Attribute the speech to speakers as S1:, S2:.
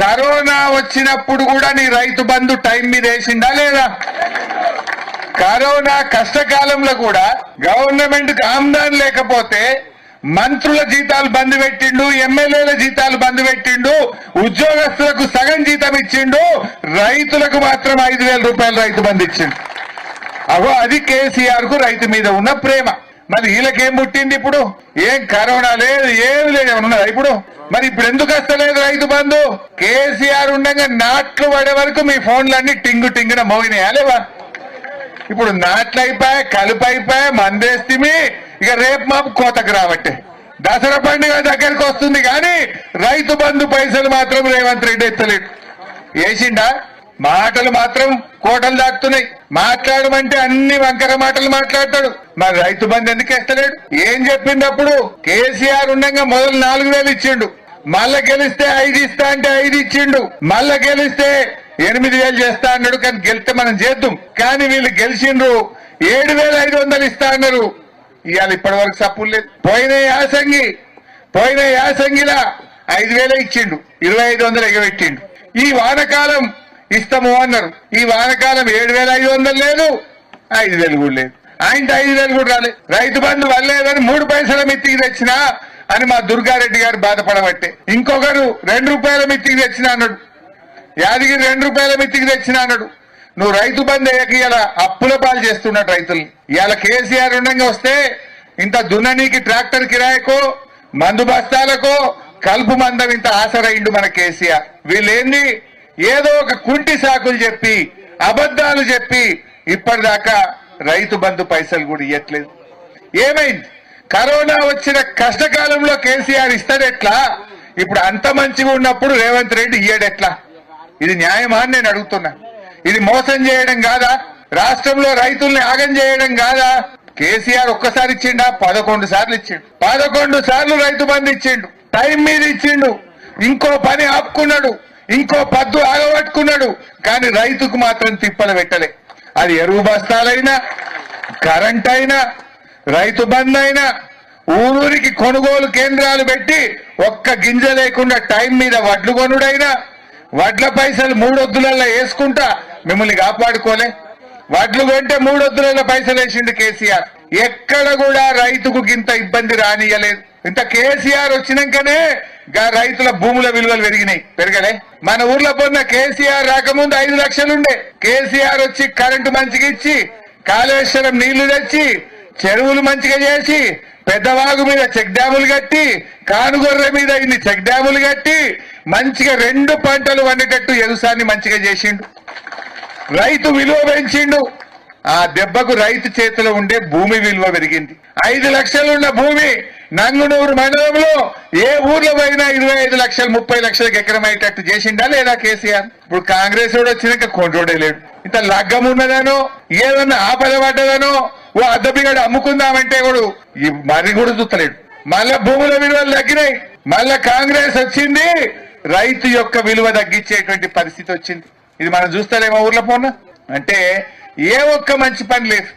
S1: Corona వచ్చినప్పుడు కూడా నీ రైతు బంధు టైం మీద వేసిందా లేదా? కరోనా కష్టకాలంలో కూడా గవర్నమెంట్కి ఆమ్దాన్ లేకపోతే మంత్రుల జీతాలు బంద్ పెట్టిండు ఎమ్మెల్యేల జీతాలు బంద్ పెట్టిండు ఉద్యోగస్తులకు సగం జీతం ఇచ్చిండు రైతులకు మాత్రం ఐదు వేల రూపాయలు రైతు బంధు ఇచ్చిండు. అగో అది కేసీఆర్కు రైతు మీద ఉన్న ప్రేమ. మరి వీళ్ళకేం పుట్టింది ఇప్పుడు? ఏం కరోనా లేదు ఏమి లేదు ఏమన్నా ఉన్నదా ఇప్పుడు? మరి ఇప్పుడు ఎందుకు వస్తలేదు రైతు బంధు? కేసీఆర్ ఉండగా నాట్లు పడే వరకు మీ ఫోన్లన్నీ టింగు టింగున మోగినాయా లేవా? ఇప్పుడు నాట్లు అయిపోయా కలుపు అయిపోయా మందేస్తిమి ఇక రేపు మాపు కోతకు రాబట్టే దసరా పండుగ దగ్గరికి వస్తుంది కానీ రైతు బంధు పైసలు మాత్రం రేవంత్ రెడ్డి ఎత్తలేడు. వేసిండా మాటలు మాత్రం కోటలు దాక్కుతున్నాయి మాట్లాడమంటే అన్ని వంకర మాటలు మాట్లాడతాడు. మరి రైతు బంధు ఎందుకు ఇస్తలేడు ఏం చెప్పిండప్పుడు కేసీఆర్ ఉండగా మొదలు నాలుగు వేలు ఇచ్చిండు. మళ్ళా గెలిస్తే ఐదు ఇస్తా అంటే ఐదు ఇచ్చిండు. మళ్ళా గెలిస్తే ఎనిమిది వేలు చేస్తా అన్నాడు కానీ గెలిస్తే మనం చేద్దాం. కానీ వీళ్ళు గెలిచిండ్రు. ఏడు వేల ఐదు వందలు ఇస్తా అన్నారు. ఇవాళ ఇప్పటి వరకు సప్పులు లేదు. పోయిన యాసంగి పోయిన యాసంగిలా ఐదు వేలే ఇచ్చిండు. ఇరవై ఐదు వందలు ఎగబెట్టిండు. ఈ వానకాలం ఇస్తాము అన్నారు. ఈ వానకాలం ఏడు వేల ఐదు వందలు లేదు ఐదు వేలు కూడా లేదు. ఆయన ఐదు వేలు కూడా రాలేదు రైతు బంధు వల్లేదని మూడు పైసల మిత్తికి తెచ్చినా అని మా దుర్గారెడ్డి గారు బాధపడబట్టే. ఇంకొకరు రెండు రూపాయల మిత్తికి తెచ్చిన అన్నాడు. యాదగిరి రెండు రూపాయల మిత్తికి తెచ్చిన అన్నాడు. నువ్వు రైతు బంధు అయ్యాక ఇలా అప్పుల పాలు చేస్తున్నాడు రైతుల్ని. ఇవాళ కేసీఆర్ ఉండగా వస్తే ఇంత దున్ననీకి ట్రాక్టర్ కిరాయకో మందు బస్తాలకో కలుపు మందం ఇంత ఆసరైండు మన కేసీఆర్. వీళ్ళేంది? ఏదో ఒక కుంటి సాకులు చెప్పి అబద్ధాలు చెప్పి ఇప్పటిదాకా రైతు బంధు పైసలు కూడా ఇవ్వట్లేదు ఏమైంది? కరోనా వచ్చిన కష్టకాలంలో కేసీఆర్ ఇస్తాడెట్లా? ఇప్పుడు అంత మంచిగా ఉన్నప్పుడు రేవంత్ రెడ్డి ఇయ్యడెట్లా? ఇది న్యాయమా అని నేను అడుగుతున్నా. ఇది మోసం చేయడం కాదా? రాష్ట్రంలో రైతుల్ని ఆగం చేయడం కాదా? కేసీఆర్ ఒక్కసారి ఇచ్చిండా? పదకొండు సార్లు ఇచ్చిండు. పదకొండు సార్లు రైతు బంధు ఇచ్చిండు. టైం మీద ఇచ్చిండు. ఇంకో పని ఆపుకున్నాడు. ఇంకో పద్దు ఆగబట్టుకున్నాడు కానీ రైతుకు మాత్రం తిప్పలు పెట్టలే. అది ఎరువు బస్తాలైనా కరెంట్ అయినా రైతు బంద్ అయినా ఊరూరికి కొనుగోలు కేంద్రాలు పెట్టి ఒక్క గింజ లేకుండా టైం మీద వడ్లు కొనుడైనా వడ్ల పైసలు మూడొద్దులలో వేసుకుంటా మిమ్మల్ని కాపాడుకోలే. వడ్లు కొంటే మూడొద్దులలో పైసలు వేసిండు కేసీఆర్. ఎక్కడ కూడా రైతుకు గింత ఇబ్బంది రానియలేదు ఇంత కేసీఆర్ వచ్చినాకనే రైతుల భూముల విలువలు పెరిగినాయి. పెరగలే. మన ఊర్లో పొన్న కేసీఆర్ రాకముందు ఐదు లక్షలుండే. కేసీఆర్ వచ్చి కరెంటు మంచిగా ఇచ్చి కాళేశ్వరం నీళ్ళు తెచ్చి చెరువులు మంచిగా చేసి పెద్దవాగు మీద చెక్ డ్యాములు కట్టి కానుగొర్ర మీద ఇన్ని చెక్ డ్యాములు కట్టి మంచిగా రెండు పంటలు వండేటట్టు ఎగుసాన్ని మంచిగా చేసిండు. రైతు విలువ పెంచిండు. ఆ దెబ్బకు రైతు చేతిలో ఉండే భూమి విలువ పెరిగింది. ఐదు లక్షలున్న భూమి నంగునూరు మండలంలో ఏ ఊర్లో పోయినా ఇరవై ఐదు లక్షలు ముప్పై లక్షలకు ఎకరం అయ్యేటట్టు చేసిండా లేదా కేసీఆర్? ఇప్పుడు కాంగ్రెస్ వాడు వచ్చినాక కొండ్రోడే లేడు. ఇంత లగ్గం ఉన్నదనో ఏదన్నా ఆపద పడ్డదనో ఓ అద్దపిగడు అమ్ముకుందామంటే కూడా ఈ మరి కూడా చూస్తలేడు. మళ్ళా భూముల విలువలు తగ్గినాయి. మళ్ళా కాంగ్రెస్ వచ్చింది రైతు యొక్క విలువ తగ్గించేటువంటి పరిస్థితి వచ్చింది. ఇది మనం చూస్తలేమో ఊర్లో పోనా అంటే ఏ ఒక్క మంచి పని లేదు.